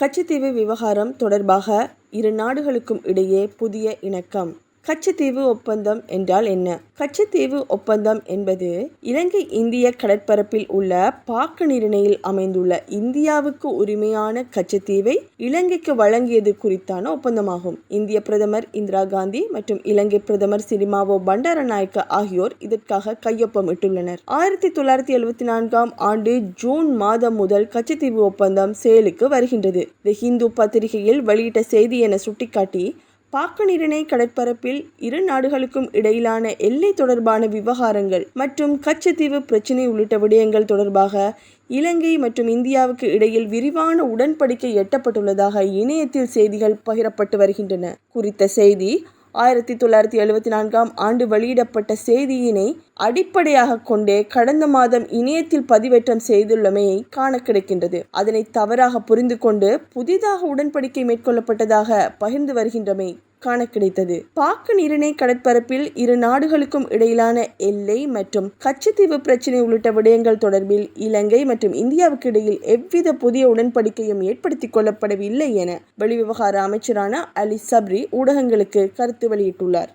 கச்சத்தீவு விவகாரம் தொடர்பாக இரு நாடுகளுக்கும் இடையே புதிய இணக்கம். கச்சத்தீவு ஒப்பந்தம் என்றால் என்ன? கச்சத்தீவு ஒப்பந்தம் என்பது இலங்கை இந்திய கடற்பரப்பில் உள்ள பாக்கு நிர்ணயில் அமைந்துள்ள இந்தியாவுக்கு உரிமையான கச்சத்தீவை இலங்கைக்கு வழங்கியது குறித்தான ஒப்பந்தமாகும். இந்திய பிரதமர் இந்திரா காந்தி மற்றும் இலங்கை பிரதமர் சிரிமாவோ பண்டாரநாயக்க ஆகியோர் இதற்காக கையொப்பமிட்டுள்ளனர். ஆயிரத்தி தொள்ளாயிரத்தி எழுபத்தி நான்காம் ஆண்டு ஜூன் மாதம் முதல் கச்சத்தீவு ஒப்பந்தம் செயலுக்கு வருகின்றது. தி ஹிந்து பத்திரிகையில் வெளியிட்ட செய்தி என சுட்டிக்காட்டி பாக்கு கடற்பரப்பில் இரு நாடுகளுக்கும் இடையிலான எல்லை தொடர்பான விவகாரங்கள் மற்றும் கச்சத்தீவு பிரச்சினை உள்ளிட்ட விடயங்கள் தொடர்பாக இலங்கை மற்றும் இந்தியாவுக்கு இடையில் விரிவான உடன்படிக்கை எட்டப்பட்டுள்ளதாக இணையத்தில் செய்திகள் பகிரப்பட்டு வருகின்றன. குறித்த செய்தி ஆயிரத்தி தொள்ளாயிரத்தி எழுபத்தி நான்காம் ஆண்டு வெளியிடப்பட்ட செய்தியினை அடிப்படையாக கொண்டே கடந்த மாதம் இணையத்தில் பதிவேற்றம் செய்துள்ளமையை காண கிடைக்கின்றது. அதனை தவறாக புரிந்து கொண்டு புதிதாக உடன்படிக்கை மேற்கொள்ளப்பட்டதாக பகிர்ந்து வருகின்றமை காண கிடைத்தது. பாக்கு நீரிணை கடற்பரப்பில் இரு நாடுகளுக்கும் இடையிலான எல்லை மற்றும் கச்சத்தீவு பிரச்சினை உள்ளிட்ட விடயங்கள் தொடர்பில் இலங்கை மற்றும் இந்தியாவுக்கு இடையில் எவ்வித புதிய உடன்படிக்கையும் ஏற்படுத்திக் கொள்ளப்படவில்லை என வெளிவிவகார அமைச்சரான அலி சப்ரி ஊடகங்களுக்கு கருத்து வெளியிட்டுள்ளார்.